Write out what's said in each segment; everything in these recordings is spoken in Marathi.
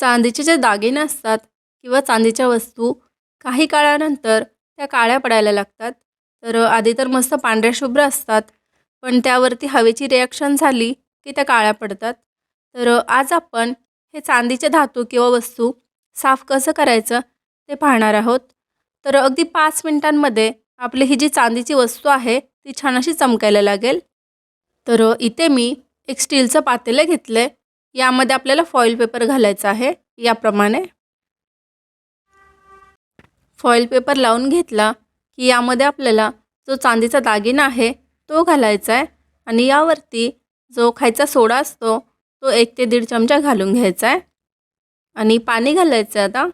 चांदीचे जे दागिने असतात किंवा चांदीच्या वस्तू काही काळानंतर त्या काळ्या पडायला लागतात. तर आधी तर मस्त पांढऱ्या शुभ्र असतात पण त्यावरती हवेची रिॲक्शन झाली की त्या काळ्या पडतात. तर आज आपण हे चांदीचे धातू किंवा वस्तू साफ कसं करायचं ते पाहणार आहोत. तर अगदी पाच मिनटांमध्ये आपली ही जी चांदीची वस्तू आहे ती छान अशी चमकायला लागेल. तर इथे मी एक स्टीलचं पातेलं घेतलं आहे यामध्ये आपल्याला फॉईल पेपर घालायचा आहे. याप्रमाणे फॉईल पेपर लावून घेतला की यामध्ये आपल्याला जो चांदीचा दागिना आहे तो घालायचा आहे. आणि यावरती जो खायचा सोडा असतो तो एक ते दीड चमचा घालून घ्यायचा आहे. आणि पाणी घालायचं आहे आता.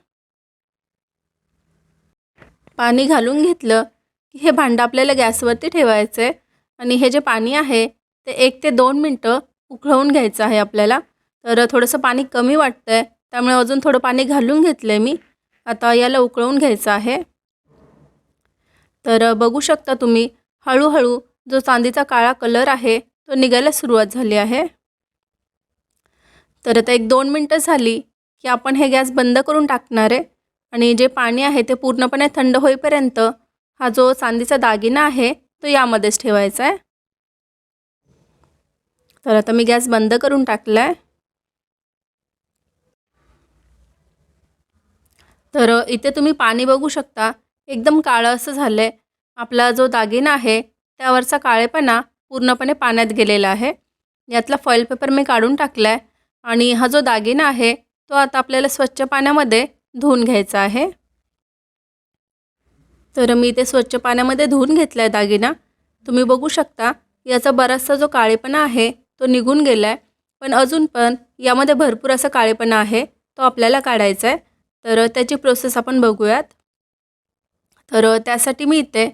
पाणी घालून घेतलं की हे भांडं आपल्याला गॅसवरती ठेवायचं आहे. आणि हे जे पाणी आहे ते एक ते दोन मिनटं उकळवून घ्यायचं आहे आपल्याला. तर थोडंसं पाणी कमी वाटतं आहे त्यामुळे अजून थोडं पाणी घालून घेतलं आहे मी. आता याला उकळवून घ्यायचं आहे. तर बघू शकता तुम्ही हळूहळू जो चांदीचा काळा कलर आहे तो निघायला सुरुवात झाली आहे. तर आता एक दोन मिनटं झाली की आपण हे गॅस बंद करून टाकणार आहे. आणि जे पाणी आहे ते पूर्णपणे थंड होईपर्यंत हा जो चांदीचा दागिना आहे तो यामध्येच ठेवायचा आहे. तर आता मी गॅस बंद करून टाकला आहे तर इथे तुम्ही पाणी बघू शकता. एकदम काळं असं झालं आहे आपला जो दागिना आहे त्यावरचा काळेपणा पूर्णपणे पाण्यात गेलेला आहे. यातला फॉईल पेपर मी काढून टाकला आहे आणि हा जो दागिना आहे तो आता आपल्याला स्वच्छ पाण्यामध्ये धुवून घ्यायचा आहे. तर मी ते स्वच्छ पाण्यामध्ये धुवून घेतला आहे दागिना. तुम्ही बघू शकता याचा बराचसा जो काळेपणा आहे तो निघून गेला आहे पण अजून पण यामध्ये भरपूर असा काळेपणा आहे तो आपल्याला काढायचा आहे तर त्याची प्रोसेस आपण बघूयात. तर त्यासाठी मी इथे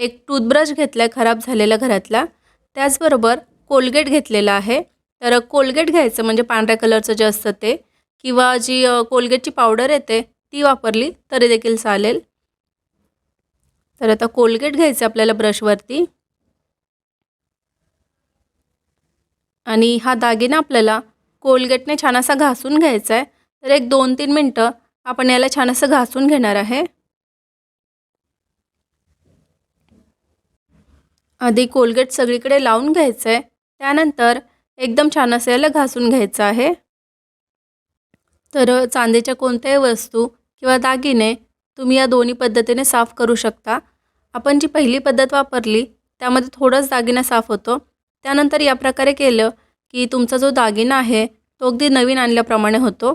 एक टूथब्रश घेतला आहे खराब झालेला घरातला. त्याचबरोबर कोलगेट घेतलेला आहे. तर कोलगेट घ्यायचं म्हणजे पांढऱ्या कलरचं जे असतं ते किंवा जी कोलगेटची पावडर येते ती वापरली तरी देखील चालेल. तर आता कोलगेट घ्यायचं आपल्याला ब्रशवरती आणि हा दागिना आपल्याला कोलगेटने छान असा घासून घ्यायचा आहे. तर एक दोन तीन मिनटं आपण याला छान असं घासून घेणार आहे. आधी कोलगेट सगळीकडे लावून घ्यायचं आहे त्यानंतर एकदम छान असं याला घासून घ्यायचं आहे. तर चांदीच्या कोणत्याही वस्तू किंवा दागिने तुम्ही या दोन्ही पद्धतीने साफ करू शकता. आपण जी पहिली पद्धत वापरली त्यामध्ये थोडंच दागिना साफ होतो. त्यानंतर या प्रकारे केलं की तुमचा जो दागिना आहे तो अगदी नवीन आणल्याप्रमाणे होतो.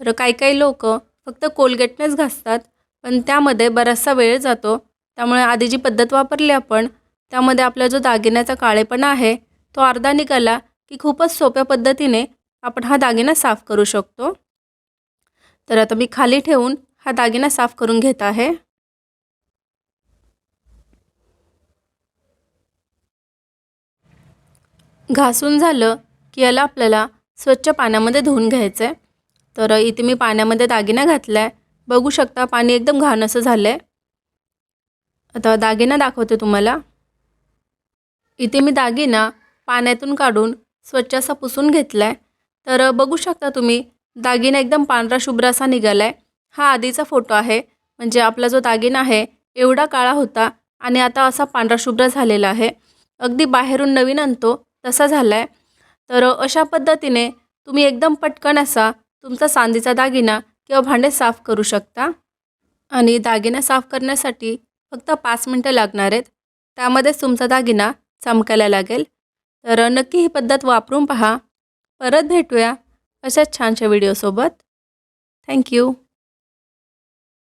तर काही काही लोक फक्त कोलगेटनेच घासतात पण त्यामध्ये बराचसा वेळ जातो. त्यामुळे आधी जी पद्धत वापरली आपण. त्यामध्ये आपला जो दागिन्याचा काळेपणा आहे तो अर्धा निघाला की खूपच सोप्या पद्धतीने आपण हा दागिना साफ करू शकतो. तर आता मी खाली ठेवून हा दागिना साफ करून घेत आहे. घासून झालं की याला आपल्याला स्वच्छ पाण्यामध्ये धुवून घ्यायचं आहे तर इथे मी पाण्यामध्ये दागिना घातला आहे बघू शकता पाणी एकदम घाण असं झालं आहे आता दागिना दाखवते तुम्हाला. इथे मी दागिना पाण्यातून काढून स्वच्छ असा पुसून घेतला आहे तर बघू शकता तुम्ही दागिना एकदम पांढरा शुभ्र असा निघाला आहे हा आधीचा फोटो आहे. म्हणजे आपला जो दागिना आहे एवढा काळा होता आणि आता असा पांढरा शुभ्र झालेला आहे. अगदी बाहेरून नवीन आणतो तसा झाला आहे तर अशा पद्धतीने तुम्ही एकदम पटकन असा तुमचा चांदीचा दागिना किंवा भांडे साफ करू शकता. आणि दागिना साफ करण्यासाठी फक्त पाच मिनटं लागणार आहेत. त्यामध्येच तुमचा दागिना चमकायला लागेल. तर नक्की ही पद्धत वापरून पहा. परत भेटूया अशाच छानशा व्हिडिओसोबत थँक्यू